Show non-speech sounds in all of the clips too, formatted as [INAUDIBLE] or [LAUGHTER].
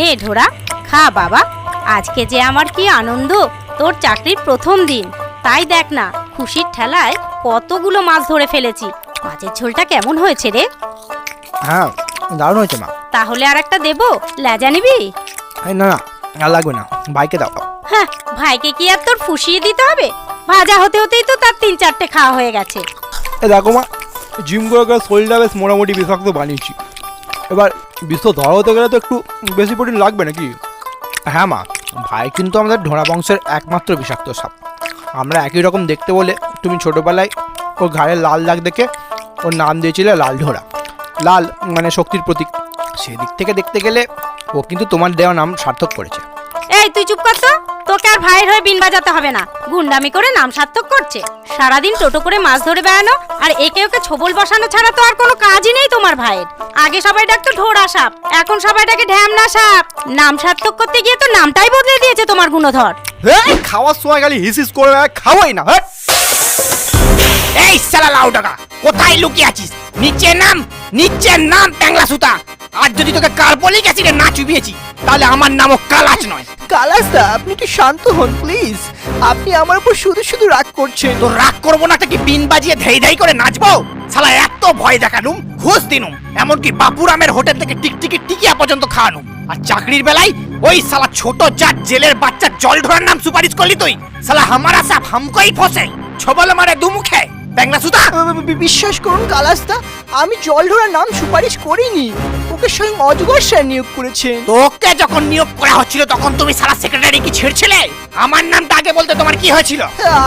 নে ঢোরা খা বাবা। আজকে যে আমার কি আনন্দ তোর চাকরির প্রথম দিন। তাই দেখ না খুশির ঠেলায় কতগুলো মাছ ধরে ফেলেছি। মাছের ঝোলটা কেমন হয়েছে রে? হ্যাঁ দারুণ হয়েছে মা। তাহলে আর একটা দেবো? লেজা নিবি? না না আর লাগবে না। বাইকে দাও। হ্যাঁ ভাইকে কি আর তোর ফুসিয়ে দিতে হবে? ভাজা হতে হতেই তো তার তিন চারটে খাওয়া হয়ে গেছে। এ দেখো মা জিম করে শরীরটা বেশ মোটামুটি বিষাক্ত বানিয়েছি। এবার বিশ্ব ধরা হতে গেলে তো একটু বেশি প্রোটিন লাগবে নাকি? হ্যাঁ মা, ভাই কিন্তু আমাদের ঢোড়া বংশের একমাত্র বিষাক্ত সাপ। আমরা একই রকম দেখতে বলে তুমি ছোটোবেলায় ওর ঘাড়ে লাল দাগ দেখে ওর নাম দিয়েছিলে লাল ঢোড়া। লাল মানে শক্তির প্রতীক। সেদিক থেকে দেখতে গেলে ও কিন্তু তোমার দেওয়া নাম সার্থক করেছে। এই তুই চুপ কর তো। তোকে আর ভাইয়ের হয়ে বিন বাজাতে হবে না। গুন্ডামি করে নাম সার্থক করছে। সারাদিন টোটো করে মাছ ধরে বেড়ানো আর একে ওকে ছোবল বসানো ছাড়া তো আর কোনো কাজই নেই তোমার ভাইয়ের। আগে সবাই ডাকতো ঢোড়া সাপ এখন সবাই ডাকে ঢ্যামনা সাপ। নাম সার্থক করতে গিয়ে তো নামটাই বদলে দিয়েছে তোমার গুণধর। এই খাওয়ার সময় খালি হিস হিস করে খাওয়াই না হ্যাঁ? এই সালা লাউ টাকা কোথায় লুকিয়ে আছিস? নিচে নাম নিচে নাম ট্যাংলা সুতা আর যদি তোকে কার্বলিক অ্যাসিডে না চুবিয়েছি তাহলে আমার নামও কালাচ নয়। কালাসদা আপনি কি শান্ত হন প্লিজ? আপনি আমার উপর শুধু শুধু রাগ করছেন। তো রাগ করব না তো কি বিন বাজিয়ে ধেই ধেই করে নাচবো? শালা এত ভয় দেখালুম ঘুষ দিনুম এমনকি বাপুরামের হোটেল থেকে টিকটিকি টিকিয়া পর্যন্ত খাওয়ানুম আর চাকরির বেলায় ওই শালা ছোট জাত জেলের বাচ্চা জল ধরার নাম সুপারিশ করলি তুই? শালা হামারা সাপ হামকই ফসে। ছবল মারে দুমুখে। ট্যাংলা সুতা! বিশ্বাস করুন কালাসদা আমি জল ধরার নাম সুপারিশ করিনি। ওকে স্বয়ং অজগর স্যার নিয়োগ করেছেন। তোকে যখন নিয়োগ করা হচ্ছিল তখন তুমি সারা সেক্রেটারি কি ছিড়ছিলে? আমার নামটা আগে বলতে তোমার কি হয়েছিল?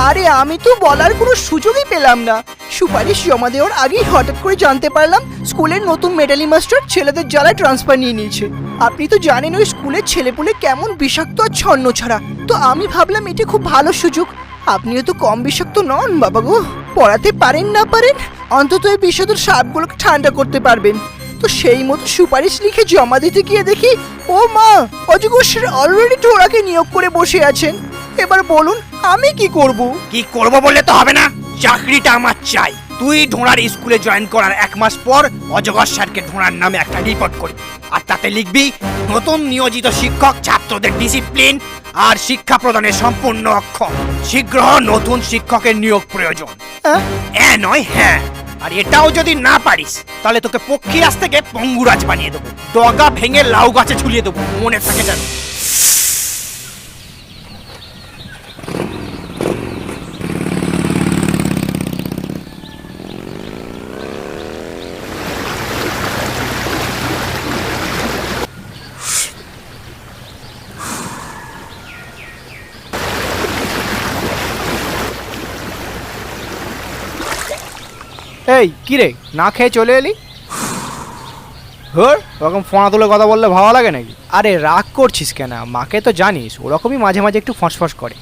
আরে আমি তো বলার কোনো সুযোগই পেলাম না। সুপারিশ জমা দেওয়ার আগেই হঠাৎ করে জানতে পারলাম স্কুলের নতুন মেডালি মাস্টার ছেলেদের জ্বালায় ট্রান্সফার নিয়ে নিয়েছে। আপনি তো জানেন ওই স্কুলের ছেলেপুলে কেমন বিষাক্ত আর ছন্ন ছাড়া। তো আমি ভাবলাম এটি খুব ভালো সুযোগ। আপনিও তো কম বিষাক্ত নন বাবা গো। পড়াতে পারেন না পারেন, অন্তত এই বিষাক্ত সাপগুলোকে ঠান্ডা করতে পারবেন। তো সেই মতো সুপারিশ লিখে জমা দিতে গিয়ে দেখি, ও মা অজগর অলরেডি টোড়াকে নিয়োগ করে বসে আছেন। এবার বলুন, আমি কি করব? কি করব বললে তো হবে না। চাকরিটা আমার চাই। তুই ঢোঁড়ার স্কুলে জয়েন করার এক মাস পর অজগর স্যারকে ঢোঁড়ার নামে একটা রিপোর্ট করবি আর তাতে লিখবি, নতুন নিয়োজিত শিক্ষক, ছাত্রদের ডিসিপ্লিন আর শিক্ষা প্রদানের সম্পূর্ণ অক্ষম। শীঘ্র নতুন শিক্ষকের নিয়োগ প্রয়োজন। হ্যাঁ? নয় হ্যাঁ। আর এটাও যদি না পারিস তাহলে তোকে পক্ষী আজ থেকে পঙ্গুরাজ বানিয়ে দেবো। ডগা ভেঙে লাউ গাছে ঝুলিয়ে দেবো। মনে থাকে যেন। এই, কি রে? না খেয়ে চলে এলি? হর ওরকম ফোনা তুলে কথা বললে ভালো লাগে নাকি? আরে রাগ করছিস কেন? মাকে তো জানিস, ওরকমই মাঝে মাঝে একটু ফসফস করে।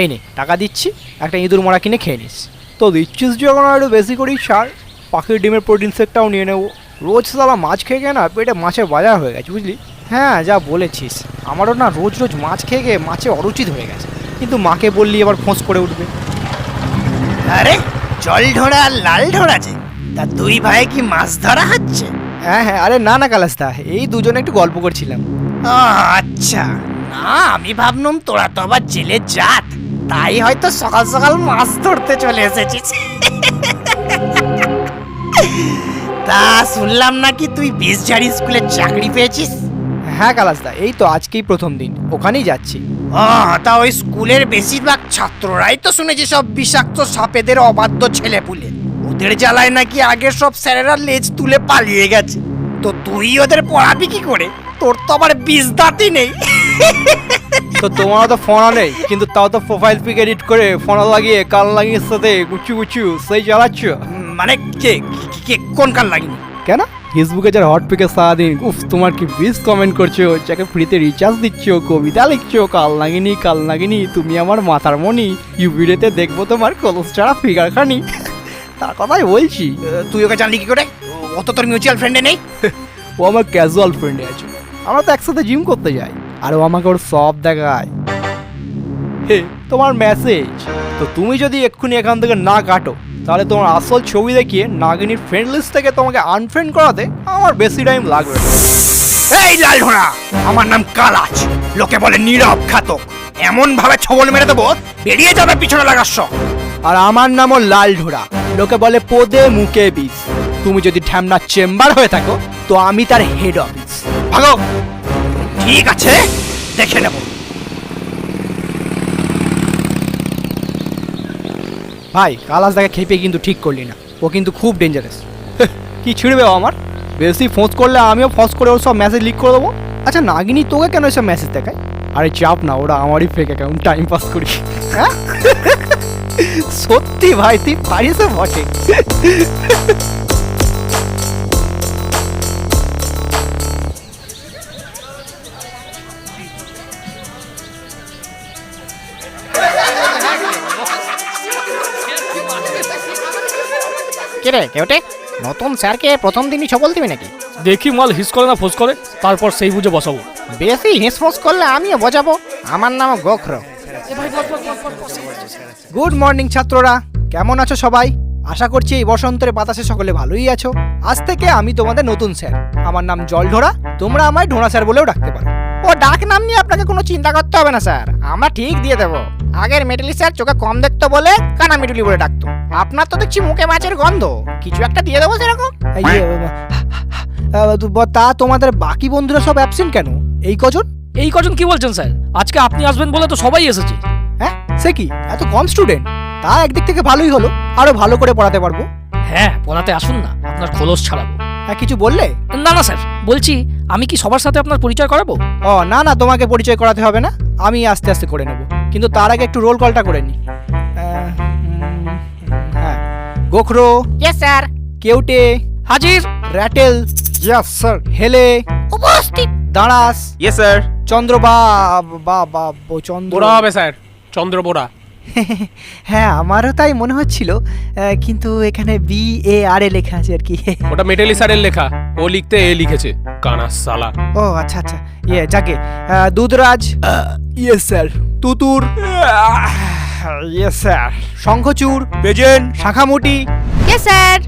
এই নে, টাকা দিচ্ছি, একটা ইঁদুর মোড়া কিনে খেয়ে নিস। তো দিচ্ছিস যখন একটু বেশি করেই সার পাখির ডিমের প্রোটিন সেটটাও নিয়ে নেব। রোজ সালা মাছ খেয়ে খেয়ে না, পেটে মাছের বাজার হয়ে গেছে, বুঝলি? হ্যাঁ যা বলেছিস। আমারও না রোজ রোজ মাছ খেয়ে খেয়ে মাছে অরুচিত হয়ে গেছে। কিন্তু মাকে বললি এবার ফোঁস করে উঠবে। আরে! জল ঢোড়া আর লাল ঢোড়া যে। তা দুই ভাই কি মাছ ধরা হচ্ছে? হ্যাঁ হ্যাঁ আরে না না কালাস্তা এই দুজনে একটু গল্প করছিলাম। ও, আচ্ছা। না আমি ভাবলাম তোরা তো আবার জেলে জাত। তাই হয়তো সকাল সকাল মাছ ধরতে চলে এসেছিস। [LAUGHS] তা শুনলাম নাকি তুই বিশঝাড়ি স্কুলে চাকরি পেয়েছিস? হ্যাঁ কালাসদা এই তো আজকেই প্রথম দিন ওখানেই যাচ্ছি। তা ওই স্কুলের বেশিরভাগ ছাত্ররাই তো শুনেছি সব বিষাক্ত সাপেদের অবাধ্য ছেলে পুলে ওদের জ্বালায় নাকি আগের সব স্যারেরা লেজ তুলে পালিয়ে গেছে। তো তুই ওদের পড়াবি কি করে? তোর তো আবার বিষ দাঁতই নেই। তো তোমারও তো ফোনা নেই কিন্তু তাও তো প্রোফাইল পিক এডিট করে ফোনা লাগিয়ে কান লাগিয়ে সাথে গুচু গুচু সেই চালাচ্ছ মানে কে কি- কোন কাল লাগিনি কেন? ফেসবুকে যারা হট পিকে সারাদিন উফ তোমার কি বিস কমেন্ট করছ? যাকে ফ্রিতে রিচার্জ দিচ্ছ কবিতা লিখছো কাল নাগিনি কাল নাগিনি তুমি আমার মাথার মনি ইউভিডিওতে দেখব তোমার কলস ছাড়া ফিগার খানি। তার কথাই বলছি। তুই ওকে জানলি কি করে? অত তোর মিউচুয়াল ফ্রেন্ডে নেই? ও আমার ক্যাজুয়াল ফ্রেন্ডে আছে। আমরা তো একসাথে জিম করতে যাই আর ও আমাকে ওর সব দেখায়। হে তোমার মেসেজ তো তুমি যদি এক্ষুনি এখান থেকে না কাটো তাহলে তোমার আসল ছবি দেখিয়ে নাগিনীর ফ্রেন্ড লিস্ট থেকে তোমাকে আনফ্রেন্ড করাতে আমার বেশি টাইম লাগবে। এই লাল ঘোড়া আমার নাম কালাচ লোকে বলে নীরব ঘাতক। এমন ভাবে ছবল মেরে দেবো বেরিয়ে যাবে পিছনে লাগার শখ আর আমার নামও লাল ঢোড়া লোকে বলে পদে মুখে বিষ। তুমি যদি ঢ্যামনা চেম্বার হয়ে থাকো তো আমি তার হেড অফিস ভাগো ঠিক আছে দেখে নেব। ভাই, কালাস দেখে খেপে কিন্তু ঠিক করলি না। ও কিন্তু খুব ডেঞ্জারাস কি ছিঁড়বে ও আমার? বেশি ফোঁস করলে আমিও ফোঁস করে ওর সব মেসেজ লিক করে দেবো। আচ্ছা নাগিনি তোকে কেন এসব মেসেজ দেখায়? আরে চাপ না, ওরা আমারই ফেক অ্যাকাউন্ট টাইম পাস করি। হ্যাঁ? সত্যি ভাই, তুই পারিস বটে কেউটে নতুন স্যারকে প্রথম দিনই ছবল দিবি নাকি? দেখি মাল হিস করে না ফোস করে তারপর সেই বুঝে বসাবো। বেশি হিসফোস করলে আমিও বোঝাবো আমার নাম গোখর। গুড মর্নিং ছাত্ররা কেমন আছো সবাই? আশা করছি এই বসন্তের বাতাসে সকলে ভালোই আছো। আজ থেকে আমি তোমাদের নতুন স্যার। আমার নাম জল ঢোড়া তোমরা আমায় ঢোড়া স্যার বলেও ডাকতে পারো। ও ডাক নাম নিয়ে আপনাকে কোনো চিন্তা করতে হবে না স্যার। আমরা ঠিক দিয়ে দেবো। আগের মেটালি স্যার চোখে কম দেখতো বলে কানা মিটুলি বলে ডাকতো। আপনার তো দেখছি মুখে মাছের গন্ধ। কিছু একটা দিয়ে দেবো সেরকম? ব- তা তোমাদের বাকি বন্ধুরা সব অ্যাবসেন্ট কেন? এই কজন? এই কজন কি বলছেন স্যার? আজকে আপনি আসবেন বলে তো সবাই এসেছে। হ্যাঁ? সে কি? এত কম স্টুডেন্ট তা একদিক থেকে ভালোই হলো। আরও ভালো করে পড়াতে পারব। হ্যাঁ পড়াতে আসুন না। আপনার খোলস ছাড়াবো। হ্যাঁ কিছু বললে? না না স্যার। বলছি আমি কি সবার সাথে আপনার পরিচয় করাবো? ও না না তোমাকে পরিচয় করাতে হবে না। আমি আস্তে আস্তে করে নেব। কিন্তু তার আগে একটু রোল কলটা করে নি। হ্যাঁ। গোখরো। ইয়েস স্যার কেউটে। হাজির। র্যাটেল। ইয়েস স্যার হেলে। উপস্থিত। দাঁড়াস। ইয়েস স্যার চন্দ্র বা বা বা চন্দ্র হবে স্যার চন্দ্র বোরা [LAUGHS] হ্যাঁ আমারও তাই মনে হচ্ছিল আহ, কিন্তু এখানে বি এ আর এ লেখা আছে আর কি। [LAUGHS] ওটা মেটেলি স্যারের লেখা। ও লিখতে এ লিখেছে। কানা সালা। ও আচ্ছা আচ্ছা। ইয়ে যাকে আহ, Dudhraj. Yes sir. তুতুর। Yes sir. শঙ্খচূড়। বেজেন। শাখামুটি। Yes sir.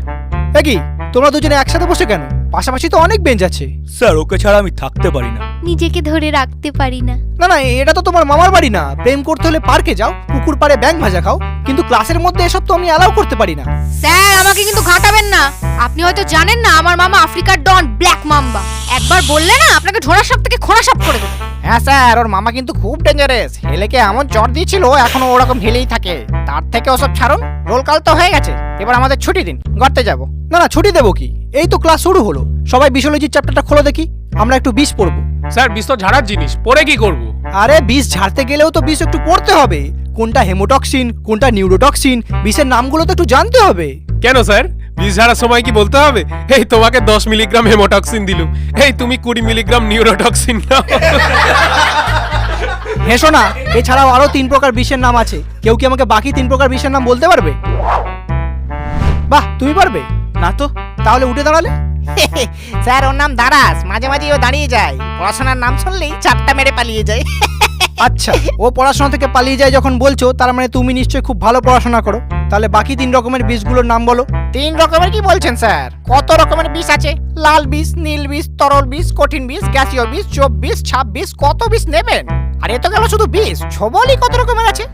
এ কি? তোমরা দুজনে একসাথে বসে কেন? পাশাপাশি তো অনেক বেঞ্চ আছে। স্যার ওকে ছাড়া আমি থাকতে পারি না। নিজেকে ধরে রাখতে পারি না। না না এটা তো তোমার মামার বাড়ি না। প্রেম করতে হলে পার্কে যাও পুকুর পাড়ে ব্যাং ভাজা খাও কিন্তু ক্লাসের মধ্যে এসব তো আমি অ্যালাউ করতে পারি না। স্যার আমাকে কিন্তু ঘাটাবেন না। আপনি হয়তো জানেন না আমার মামা আফ্রিকার ডন ব্ল্যাক মাম্বা। একবার বললে না আপনাকে ঝোড়া সাপ থেকে খোঁড়া সাপ করে দেবো। হ্যাঁ স্যার ওর মামা কিন্তু খুব ডেঞ্জারাস হেলেকে এমন চট দিয়েছিল এখনও ওরকম ঢেলেই থাকে। তার থেকে ওসব ছাড়ুন। রোল কাল তো হয়ে গেছে। এবার আমাদের ছুটি দিন। গড়তে যাব। না না ছুটি দেবো কি? এই তো ক্লাস শুরু হলো। সবাই বিশোলজির চ্যাপ্টারটা খোলো দেখি। আমরা একটু বিষ পড়ব। স্যার বিষ তো ঝাড়ার জিনিস পরে কি করব? আরে বিষ ঝাড়তে গেলেও তো বিষ একটু পড়তে হবে। কোনটা হেমোটক্সিন কোনটা নিউরোটক্সিন বিষের নামগুলো তো একটু জানতে হবে। কেন স্যার? বিষ ঝাড়ার সময় কি বলতে হবে? এই তোমাকে দশ মিলিগ্রাম হেমোটক্সিন দিলুম। এই তুমি কুড়ি মিলিগ্রাম নিউরোটক্সিন নাও। হেসো না এছাড়াও আরও তিন প্রকার বিষের নাম আছে। কেউ কি আমাকে বাকি তিন প্রকার বিষের নাম বলতে পারবে? বাহ তুমি পারবে। না তো তাহলে উঠে দাঁড়ালে? [LAUGHS] স্যার ওর নাম দারাস মাঝে মাঝে ও দাঁড়িয়ে যায়। পড়াশোনার নাম শুনলেই চাপটা মেরে পালিয়ে যায়। [LAUGHS] আচ্ছা ও পড়াশোনা থেকে পালিয়ে যায় যখন বলছো তার মানে তুমি নিশ্চয়ই খুব ভালো পড়াশোনা করো। তাহলে বাকি তিন রকমের বিষগুলোর নাম বলো। তিন রকমের কি বলছেন স্যার? কত রকমের বিষ আছে? লাল বিষ নীল বিষ তরল বিষ কঠিন বিষ গ্যাসীয় বিষ চোপ বিষ ছাপ বিষ কত বিষ নেবেন? আর এ তো গেল শুধু বিষ। ছবলই কত রকমের আছে?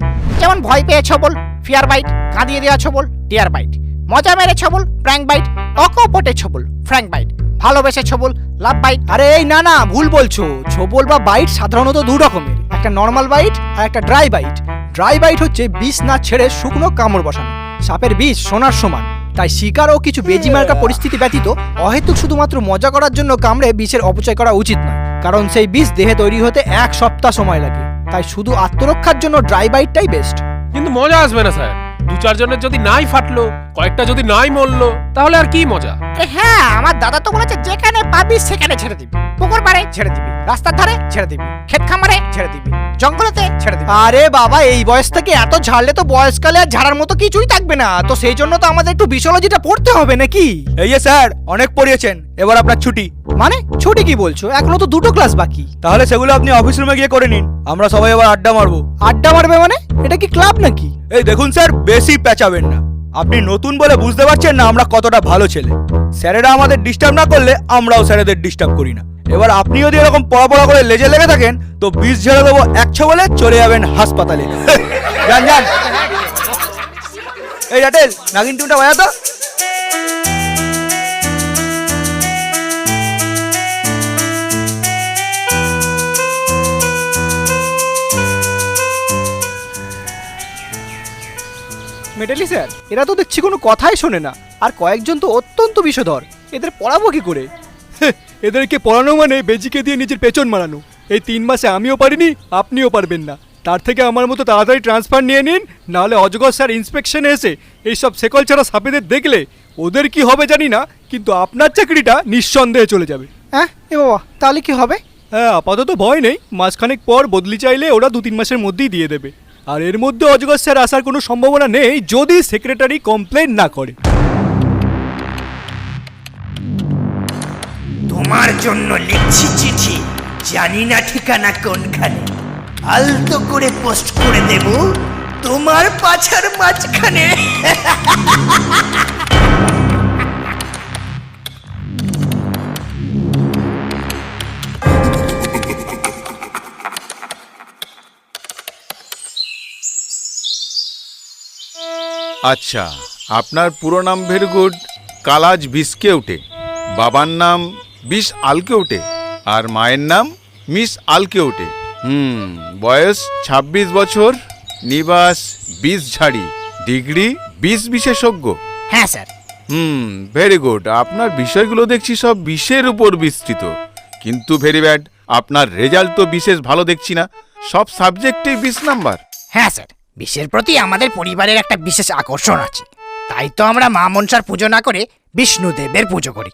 যেমন ভয় পেয়ে ছবল ফিয়ার বাইট কাঁদিয়ে দেওয়া ছবল টিয়ার বাইট। মজা মেরে ছবল প্র্যাঙ্ক বাইট অকপটে ছবল ফ্র্যাঙ্ক বাইট ভালোবেসে ছবল লাভ বাইট আরে এই না না ভুল বলছো। ছোবল বা বাইট সাধারণত দু রকমের। একটা নর্মাল বাইট আর একটা ড্রাই বাইট ড্রাই বাইট হচ্ছে বিষ না ছেড়ে শুকনো কামড় বসানো। সাপের বিষ সোনার সমান। তাই শিকার ও কিছু বেজি বেজিমার্কা পরিস্থিতি ব্যতীত অহেতুক শুধুমাত্র মজা করার জন্য কামড়ে বিষের অপচয় করা উচিত নয়। কারণ সেই বিষ দেহে তৈরি হতে এক সপ্তাহ সময় লাগে। তাই শুধু আত্মরক্ষার জন্য ড্রাই বাইটটাই বেস্ট কিন্তু মজা আসবে না স্যার। দু চারজনের যদি নাই ফাটলো কয়েকটা যদি নাই মরলো তাহলে আর কি মজা? হ্যাঁ আমার দাদা তো বলেছে যেখানে পাবি সেখানে ছেড়ে দিবি। পুকুর পাড়ে ছেড়ে দিবি। রাস্তার ধারে ছেড়ে দিবি। ক্ষেত খামারে ছেড়ে দিবি। জঙ্গলেতে ছেড়ে দিবি। আরে বাবা এই বয়স থেকে এত ঝাড়লে তো বয়সকালে আর ঝাড়ার মতো কিছুই থাকবে না। তো সেই জন্য তো আমাদের একটু বিশোলজিটা পড়তে হবে নাকি? এই যে স্যার অনেক পড়িয়েছেন। এবার আপনার ছুটি। মানে ছুটি কি বলছো? এখনও তো দুটো ক্লাস বাকি। তাহলে সেগুলো আপনি অফিস রুমে গিয়ে করে নিন। আমরা সবাই এবার আড্ডা মারবো। আড্ডা মারবে মানে? এটা কি ক্লাব নাকি? এই দেখুন স্যার, বেশি পেঁচাবেন না। আপনি নতুন বলে বুঝতে পারছেন না আমরা কতটা ভালো ছেলে। স্যারেরা আমাদের ডিস্টার্ব না করলে আমরাও স্যারেদের ডিস্টার্ব করি না। এবার আপনি যদি এরকম পড়া পড়া করে লেজে লেগে থাকেন, তো বিষ ঝেড়ে দেবো একশো বলে চলে যাবেন হাসপাতালে। যান যান। এই, রাটেল, নাগিন তুমিটা বাজাতো মেটালি স্যার? এরা তো দেখছি কোনো কথাই শোনে না। আর কয়েকজন তো অত্যন্ত বিষধর। এদের পড়াবো কি করে? এদেরকে পড়ানো মানে বেজিকে দিয়ে নিজের পেছন মারানো। এই তিন মাসে আমিও পারিনি আপনিও পারবেন না। তার থেকে আমার মতো তাড়াতাড়ি ট্রান্সফার নিয়ে নিন নাহলে অজগর স্যার ইন্সপেকশনে এসে এইসব সেকল ছাড়া সাপেদের দেখলে ওদের কি হবে জানি না কিন্তু আপনার চাকরিটা নিঃসন্দেহে চলে যাবে। হ্যাঁ? এ বাবা তাহলে কি হবে? হ্যাঁ আপাতত ভয় নেই। মাসখানেক পর বদলি চাইলে ওরা দু তিন মাসের মধ্যেই দিয়ে দেবে। আর এর মধ্যে অজগর স্যার আসার কোনো সম্ভাবনা নেই যদি সেক্রেটারি কমপ্লেন না করে। তোমার জন্য লিখছি চিঠি, জানি না ঠিকানা কোনখানে। আলতো করে পোস্ট করে দেব তোমার পাছার মাঝখানে। [LAUGHS] আচ্ছা আপনার পুরো নাম ভেরি গুড কালাজ বিস্কেউটে বাবার নাম বিষ আলকেউটে আর মায়ের নাম মিস আলকে আলকেউটে হুম বয়স ২৬ বছর নিবাস বিষ ঝাড়ি ডিগ্রি বিষ বিশেষজ্ঞ। হ্যাঁ স্যার। হুম ভেরি গুড আপনার বিষয়গুলো দেখছি সব বিষের উপর বিস্তৃত। কিন্তু ভেরি ব্যাড আপনার রেজাল্ট তো বিশেষ ভালো দেখছি না সব সাবজেক্টেই বিশ নাম্বার। হ্যাঁ স্যার। বিশ্বের প্রতি আমাদের পরিবারের একটা বিশেষ আকর্ষণ আছে। তাই তো আমরা মা মনসার পুজো না করে বিষ্ণুদেবের পুজো করি।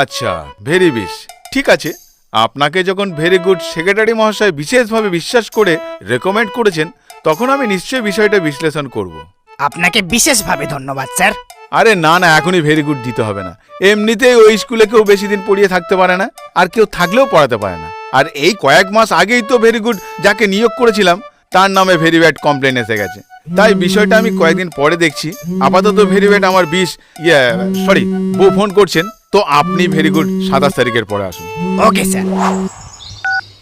আচ্ছা ভেরি বিশ। ঠিক আছে আপনাকে যখন ভেরি গুড সেক্রেটারি মহাশয় বিশেষভাবে বিশ্বাস করে রেকমেন্ড করেছেন তখন আমি নিশ্চয়ই বিষয়টা বিশ্লেষণ করব। আপনাকে বিশেষভাবে ধন্যবাদ স্যার। আরে না না এখনই ভেরি গুড দিতে হবে না। এমনিতেই ওই স্কুলে কেউ বেশি দিন পড়িয়ে থাকতে পারে না আর কেউ থাকলেও পড়াতে পারে না। আর এই কয়েক মাস আগেই তো ভেরি গুড যাকে নিয়োগ করেছিলাম তার নামে ভেরি ব্যাড কমপ্লেন এসে গেছে। তাই বিষয়টা আমি কয়েকদিন পরে দেখছি। আপাতত ভেরি ব্যাড আমার বিষ ইয়ে সরি বউ ফোন করছেন তো আপনি ভেরি গুড সাতাশ তারিখের পরে আসুন। ওকে স্যার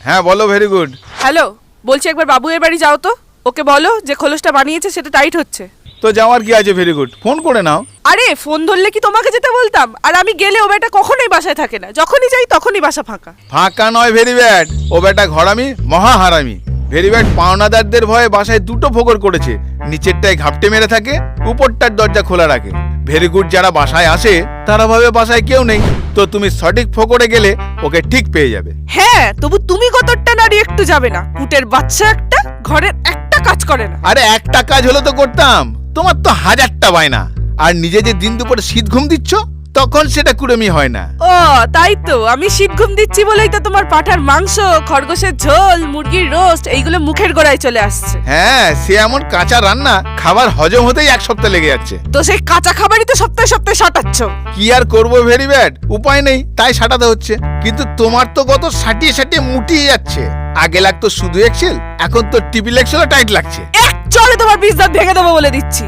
হ্যাঁ বলো ভেরি গুড হ্যালো বলছি একবার বাবুয়ের বাড়ি যাও তো। ওকে বলো যে খোলসটা বানিয়েছে সেটা টাইট হচ্ছে। তো যাওয়ার কি আছে ভেরি গুড ফোন করে নাও। আরে ফোন ধরলে কি তোমাকে যেতে বলতাম? আর আমি গেলে ও বেটা কখনোই বাসায় থাকে না। যখনই যাই তখনই বাসা ফাঁকা। ফাঁকা নয় ভেরি ব্যাড ও বেটা ঘরামি মহা হারামি ভেরি ব্যাড পাওনাদারদের ভয়ে বাসায় দুটো ফোকর করেছে। নিচেরটায় ঘাপটে মেরে থাকে উপরটার দরজা খোলা রাখে। ভেরি গুড যারা বাসায় আসে তারা ভাবে বাসায় কেউ নেই তো তুমি সঠিক ফোকরে গেলে ওকে ঠিক পেয়ে যাবে। হ্যাঁ তবু তুমি কতটা নারী একটু যাবে না। কুটের বাচ্চা একটা ঘরের একটা কাজ করে না। আরে একটা কাজ হলে তো করতাম। তোমার তো হাজারটা বায়না। আর নিজে যে দিন দুপুরে শীত ঘুম দিচ্ছ? তখন সেটা কুড়েমি হয় না। ও তাই তো। আমি শীত ঘুম দিচ্ছি বলেই তো তোমার পাঠার মাংস খরগোশের ঝোল মুরগির রোস্ট এইগুলো মুখের গোড়ায় চলে আসছে। হ্যাঁ সে এমন কাঁচা রান্না খাবার হজম হতেই এক সপ্তাহ লেগে যাচ্ছে। তো সেই কাঁচা খাবারই তো সপ্তাহে সপ্তাহে সাটাচ্ছ। কি আর করব ভেরি ব্যাড? উপায় নেই তাই সাটাতে হচ্ছে। কিন্তু তোমার তো কত সাটিয়ে সাটিয়ে মুটিয়ে যাচ্ছে। আগে লাগতো শুধু এক্সেল এখন তো টিপিল এক্সেলও টাইট লাগছে। এক চলে তোমার বীজ দাঁত ভেঙে দেবো বলে দিচ্ছি।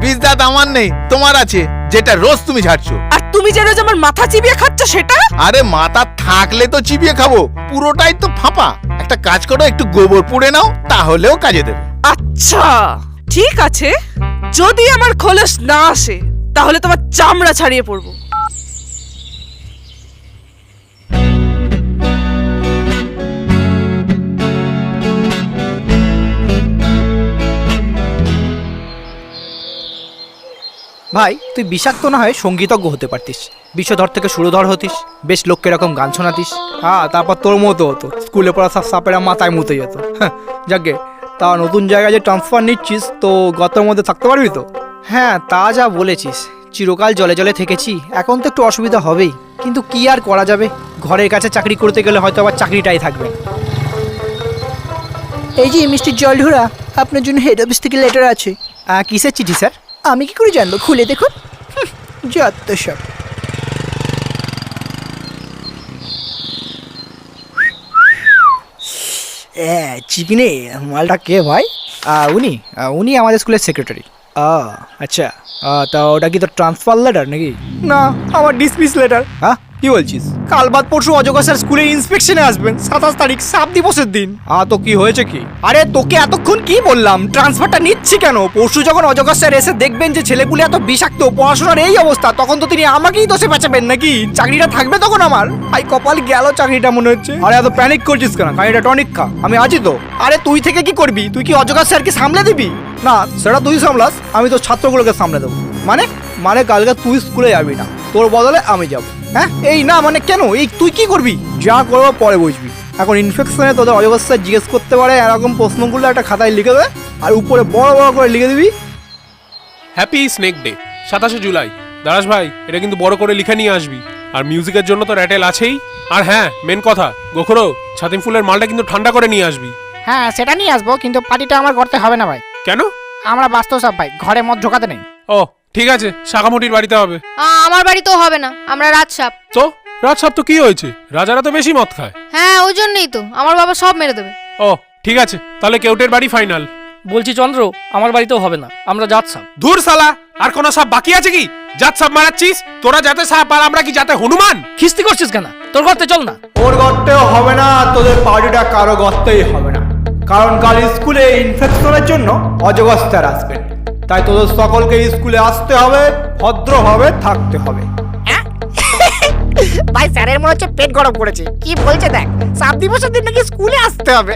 বীজ দাঁত আমার নেই তোমার আছে। যেটা রোজ তুমি ঝাড়ছো। আর তুমি যে রোজ আমার মাথা চিবিয়ে খাচ্ছ সেটা? আরে মাথা থাকলে তো চিবিয়ে খাব পুরোটাই তো ফাঁপা। একটা কাজ করো একটু গোবর পুড়ে নাও তাহলেও কাজে দেবে। আচ্ছা ঠিক আছে। যদি আমার খোলস না আসে তাহলে তোমার চামড়া ছাড়িয়ে পড়ব। ভাই তুই বিষাক্ত না হয় সঙ্গীতজ্ঞ হতে পারতিস। বিষধর থেকে সুরধর হতিস বেশ লোককে এরকম গান শোনাতিস। হ্যাঁ তারপর তোর মতো হতো স্কুলে পড়া সব সাপেরা মাথায় মুতে যেত। হ্যাঁ, যাকে তা নতুন জায়গায় যে ট্রান্সফার নিচ্ছিস তো গতর মধ্যে থাকতে পারবি তো? হ্যাঁ তা যা বলেছিস চিরকাল জলে জলে থেকেছি এখন তো একটু অসুবিধা হবেই। কিন্তু কি আর করা যাবে? ঘরের কাছে চাকরি করতে গেলে হয়তো আবার চাকরিটাই থাকবে। এই যে মিস্টার জলঢোরা আপনার জন্য হেড অফিস থেকে লেটার আছে। কিসের চিঠি স্যার? আমি কি করে জানব? খুলে দেখুন। যত সব। হ্যাঁ চিকিনে মালটা কে ভাই? উনি উনি আমাদের স্কুলের সেক্রেটারি আচ্ছা। তা ওটা কি তো ট্রান্সফার লেটার নাকি? না আমার ডিসমিস লেটার হ্যাঁ? কি বলছিস? কাল বাদ পরশু অজগর স্যার স্কুলের ইন্সপেকশনে আসবেন, সাতাশ তারিখ সাত দিবসের দিন। আ, তো কি হয়েছে কি? আরে তোকে এতক্ষণ কি বললাম? ট্রান্সফারটা নিচ্ছি কেন? পরশু যখন অজগর স্যার এসে দেখবেন যে ছেলেপুলে এত বিষাক্ত, পড়াশোনার এই অবস্থা, তখন তো তিনি আমাকেই দোষে বাঁচাবেন নাকি? চাকরিটা থাকবে তখন আমার? ভাই, কপাল গেল চাকরিটা মনে হচ্ছে। আরে, এত প্যানিক করছিস কেন? গাড়িটা টনিক খা। আমি আছি তো। আরে, তুই থেকে কি করবি? তুই কি অজগর স্যারকে সামলে দিবি? না, সেটা তুই সামলাস, আমি তো ছাত্রগুলোকে সামলে দেবো। মানে? মানে কালকে তুই স্কুলে যাবি না। তোর বদলে আমি যাব। হ্যাঁ? এই না মানে কেন? এই তুই কি করবি? যা করব পরে বুঝবি। এখন ইনফেকশনে তোদের অজবস্থায় জিজ্ঞেস করতে পারে এরকম প্রশ্নগুলো একটা খাতায় লিখে দেবে আর উপরে বড় বড় করে লিখে দিবি। হ্যাপি স্নেক ডে সাতাশে জুলাই। দারাস ভাই এটা কিন্তু বড় করে লিখে নিয়ে আসবি। আর মিউজিকের জন্য তো র্যাটেল আছেই। আর হ্যাঁ মেন কথা গোখরো ছাতিম ফুলের মালটা কিন্তু ঠান্ডা করে নিয়ে আসবি। হ্যাঁ সেটা নিয়ে আসব কিন্তু পার্টিটা আমার করতে হবে না ভাই। কেন? আমরা বাস্তব সব ভাই ঘরে মদ ঢোকাতে নেই। ও ঠিক আছে শাখামুটির বাড়িতে হবে। আ, আমার বাড়িতেও হবে না আমরা রাজসাপ। তো রাত সাপ তো কি হয়েছে? রাজারা তো বেশি মদ খায়। হ্যাঁ ওই জন্যই তো আমার বাবা সব মেরে দেবে। ও ঠিক আছে তাহলে কেউটের বাড়ি ফাইনাল। বলছি চন্দ্র আমার বাড়িতেও হবে না আমরা যাচ্ছাম ধুর সালা আর কোন সাপ বাকি আছে কি? জাত সাপ মারাচ্ছিস? তোরা যাতে সাপ আর আমরা কি যাতে হনুমান? খিস্তি করছিস কেন? তোর ঘরতে চল না। ওর গর্তেও হবে না তোদের পার্টিটা কারও গর্তেই হবে না। কারণ কাল স্কুলে ইনফেকশনের জন্য অজগর স্যার আসবেন তাই তোদের সকলকে স্কুলে আসতে হবে ভদ্রভাবে থাকতে হবে। ভাই স্যারের মনে হচ্ছে পেট গরম করেছে। কি বলছে দেখ সাত দিবসের দিন নাকি স্কুলে আসতে হবে।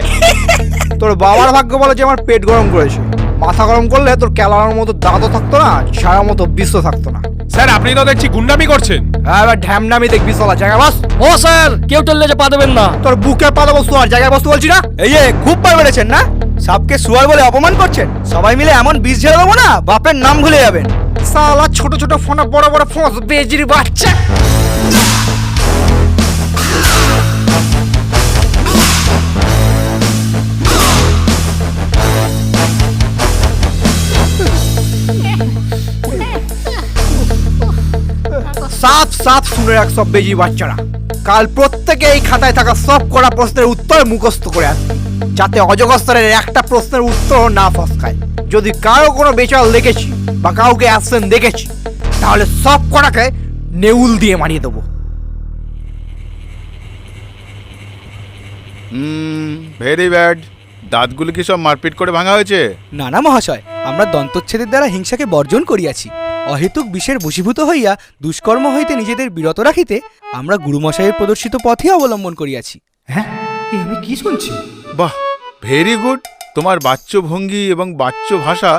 তোর বাবার ভাগ্য বলে যে আমার পেট গরম করেছে। মাথা গরম করলে তোর ক্যালানোর মতো দাঁতও থাকতো না ছাড়ার মতো বিশ্ব থাকতো না। স্যার আপনি তো দেখছি গুন্ডামি করছেন। আবার এবার ঢ্যামনামি দেখবি সলা জায়গা বস। ও স্যার কেউ টললে যে পা দেবেন না। তোর বুকে পা বস্তু আর জায়গায় বস্তু বলছি না? এই যে খুব বার বেড়েছেন না? সাপকে সুয়ার বলে অপমান করছেন? সবাই মিলে এমন বিষ ঝেড়ে দেবো না বাপের নাম ভুলে যাবেন। সালা ছোট ছোট ফোনা বড় বড় ফোঁস বেজির বাচ্চা। সাফ শুনে রাখ সব বেজি বাচ্চারা। কাল প্রত্যেকে এই খাতায় থাকা সব করা প্রশ্নের উত্তর মুখস্থ করে আসবে যাতে অজগস্তরের একটা প্রশ্নের উত্তর না ফসকায়। যদি কারও কোনো বেচাল দেখেছি বা কাউকে অ্যাবসেন্ট দেখেছি তাহলে সব কটাকে নেউল দিয়ে মারিয়ে দেবো। হুম ভেরি ব্যাড দাঁতগুলো কি সব মারপিট করে ভাঙা হয়েছে? না না মহাশয় আমরা দন্তচ্ছেদের দ্বারা হিংসাকে বর্জন করিয়াছি। অহেতুক বিষের বশীভূত হইয়া দুষ্কর্ম হইতে নিজেদের বিরত রাখিতে আমরা গুরুমশাইয়ের প্রদর্শিত পথই অবলম্বন করিয়াছি। হ্যাঁ? আমি কি শুনছি? বাহ ভেরি গুড তোমার বাচ্চ ভঙ্গি এবং বাচ্চ ভাষা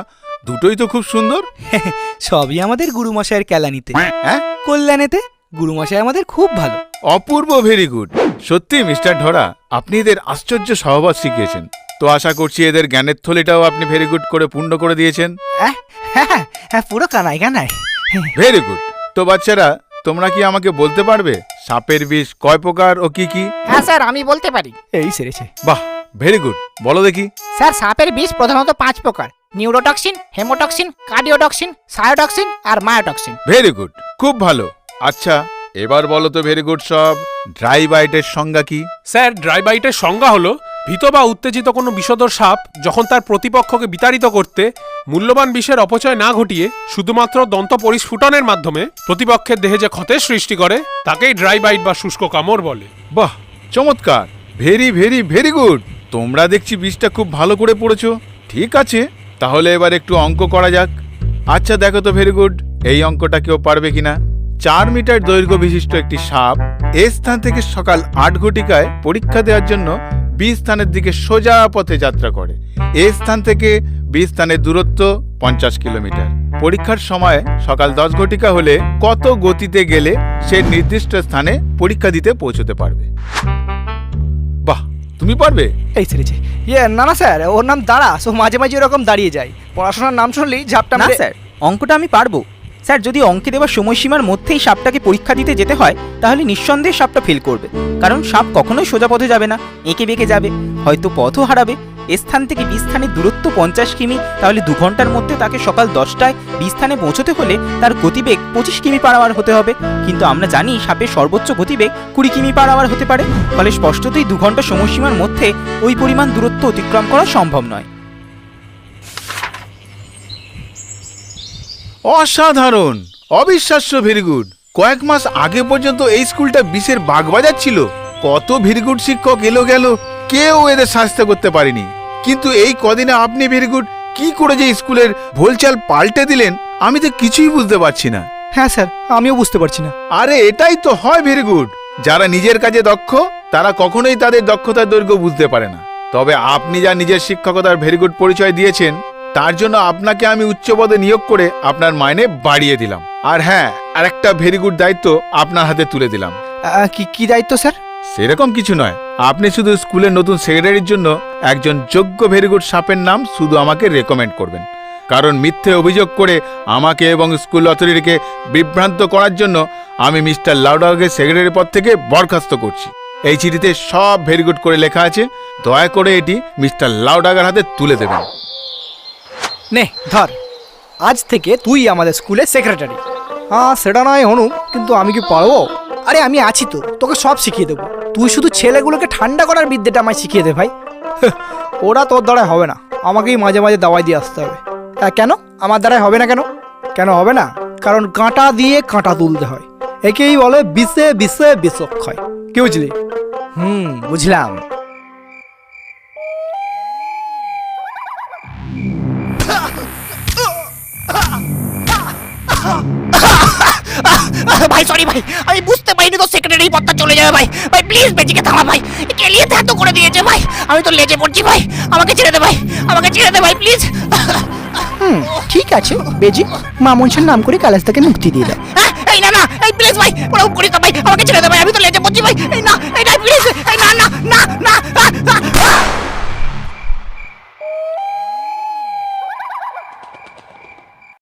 দুটোই তো খুব সুন্দর। সবই আমাদের গুরুমশাইয়ের কেলানিতে হ্যাঁ? কল্যাণেতে গুরুমশাই আমাদের খুব ভালো। অপূর্ব ভেরি গুড সত্যি মিস্টার ঢরা আপনি এদের আশ্চর্য সহবাস শিখিয়েছেন। তো আশা করছি এদের জ্ঞানের থলিটাও আপনি ভেরি গুড করে পূর্ণ করে দিয়েছেন। হ্যাঁ হ্যাঁ হ্যাঁ পুরো কানাই কানাই। ভেরি গুড তো বাচ্চারা তোমরা কি আমাকে বলতে পারবে সাপের বিষ কয় প্রকার ও কি কি? হ্যাঁ স্যার আমি বলতে পারি। এই সেরেছে। বাহ ভেরি গুড বলো দেখি। স্যার সাপের বিষ প্রধানত পাঁচ প্রকার। নিউরোটক্সিন হেমোটক্সিন কার্ডিওটক্সিন সায়োটক্সিন আর মায়োটক্সিন। ভেরি গুড খুব ভালো। আচ্ছা এবার বলো তো ভেরি গুড সব। ড্রাই বাইটের সংজ্ঞা কি? স্যার ড্রাই বাইটের সংজ্ঞা হলো ভীত বা উত্তেজিত কোনো বিষধর সাপ যখন তার প্রতিপক্ষকে বিতাড়িত করতে মূল্যবান বিষের অপচয় না ঘটিয়ে শুধুমাত্র দন্ত পরিস্ফুটনের মাধ্যমে প্রতিপক্ষের দেহে যে ক্ষতের সৃষ্টি করে, তাকেই ড্রাই বাইট বা শুষ্ক কামড় বলে। বাহ, চমৎকার। Very very very good. তোমরা দেখছি বীজটা খুব ভালো করে পড়েছো। ঠিক আছে, তাহলে এবার একটু অঙ্ক করা যাক। আচ্ছা দেখো তো, ভেরি গুড। এই অঙ্কটা কেউ পারবে কিনা? চার মিটার দৈর্ঘ্য বিশিষ্ট একটি সাপ এ স্থান থেকে সকাল আট ঘটিকায় পরীক্ষা দেওয়ার জন্য বি স্থানের দিকে সোজা পথে যাত্রা করে। এ স্থান থেকে বি স্থানের দূরত্ব পঞ্চাশ কিলোমিটার। পরীক্ষার সময় সকাল দশ ঘটিকা হলে কত গতিতে গেলে সে নির্দিষ্ট স্থানে পরীক্ষা দিতে পৌঁছতে পারবে? বাহ তুমি পারবে? এই সেরেছে ইয়ে না না স্যার ওর নাম দাঁড়া সো মাঝে মাঝে এরকম দাঁড়িয়ে যায়। পড়াশোনার নাম শুনলেই ঝাপটা না স্যার অঙ্কটা আমি পারব। স্যার, যদি অঙ্কে দেওয়া সময়সীমার মধ্যেই সাপটাকে পরীক্ষা দিতে যেতে হয়, তাহলে নিঃসন্দেহে সাপটা ফেল করবে। কারণ সাপ কখনোই সোজা পথে যাবে না, এঁকে বেঁকে যাবে, হয়তো পথও হারাবে। স্থান থেকে বি স্থানের দূরত্ব পঞ্চাশ কিমি, তাহলে দু ঘণ্টার মধ্যে তাকে সকাল দশটায় স্থানে পৌঁছতে হলে তার গতিবেগ পঁচিশ কিমি পার আওয়ার হতে হবে। কিন্তু আমরা জানি সাপের সর্বোচ্চ গতিবেগ কুড়ি কিমি পার আওয়ার হতে পারে। ফলে স্পষ্টতই দু ঘণ্টা সময়সীমার মধ্যে ওই পরিমাণ দূরত্ব অতিক্রম করা সম্ভব নয়। অসাধারণ। অবিশ্বাস্য ভেরি গুড কয়েক মাস আগে পর্যন্ত এই স্কুলটা বিশের বাগবাজার ছিল। কত ভেরিগুড শিক্ষক এলো গেল কেউ এদের শাস্তি করতে পারেনি। কিন্তু এই কদিনে আপনি ভেরিগুড কি করে যে স্কুলের ভোলচাল পাল্টে দিলেন আমি তো কিছুই বুঝতে পারছি না। হ্যাঁ স্যার আমিও বুঝতে পারছি না। আরে এটাই তো হয় ভেরি গুড যারা নিজের কাজে দক্ষ তারা কখনোই তাদের দক্ষতার দৈর্ঘ্য বুঝতে পারে না। তবে আপনি যা নিজের শিক্ষকতার ভেরি গুড পরিচয় দিয়েছেন তার জন্য আপনাকে আমি উচ্চ পদে নিয়োগ করে আপনার মাইনে বাড়িয়ে দিলাম। আর হ্যাঁ আরেকটা ভেরি গুড দায়িত্ব আপনার হাতে তুলে দিলাম। আহ, কি কি দায়িত্ব স্যার? সেরকম কিছু নয়। আপনি শুধু স্কুলের নতুন সেক্রেটারির জন্য একজন যোগ্য ভেরি গুড সাপের নাম শুধু আমাকে রেকমেন্ড করবেন। কারণ মিথ্যে অভিযোগ করে আমাকে এবং স্কুল অথরিটিকে বিভ্রান্ত করার জন্য আমি মিস্টার লাউডাগকে সেক্রেটারি পদ থেকে বরখাস্ত করছি। এই চিঠিতে সব ভেরি গুড করে লেখা আছে। দয়া করে এটি মিস্টার লাউডাগার হাতে তুলে দেবেন। নে, ধর। আজ থেকে তুই আমাদের স্কুলের সেক্রেটারি হ্যাঁ সেটা নয় হনু, কিন্তু আমি কি পারব? আরে, আমি আছি তো, তোকে সব শিখিয়ে দেবো। তুই শুধু ছেলেগুলোকে ঠান্ডা করার বিদ্যাটা আমায় শিখিয়ে দে ভাই। ওরা তোর দ্বারায় হবে না। আমাকেই মাঝে মাঝে দাওয়াই দিয়ে আসতে হবে। হ্যাঁ কেন? আমার দ্বারাই হবে না কেন? কেন হবে না? কারণ কাঁটা দিয়ে কাঁটা তুলতে হয়। একেই বলে বিষে বিষে, বিষক্ষয়। কি বুঝলি? হুম, বুঝলাম। ভাই সরি ভাই আমি বুঝতে পারিনি তো সেক্রেটারি পদটা চলে যাবে ভাই ভাই প্লিজ বেজিকে থামা ভাই কেলিয়ে এত করে দিয়েছে ভাই আমি তো লেজে পড়ছি ভাই আমাকে ছেড়ে দে ভাই আমাকে ছেড়ে দে ভাই প্লিজ হুম ঠিক আছে বেজি মামনসার নাম করে কালাস্তাকে মুক্তি দিয়ে দেয় এই না না এই প্লিজ ভাই ওরকম করিস না ভাই আমাকে ছেড়ে দে ভাই আমি তো লেজে পড়ছি ভাই এই না এই না প্লিজ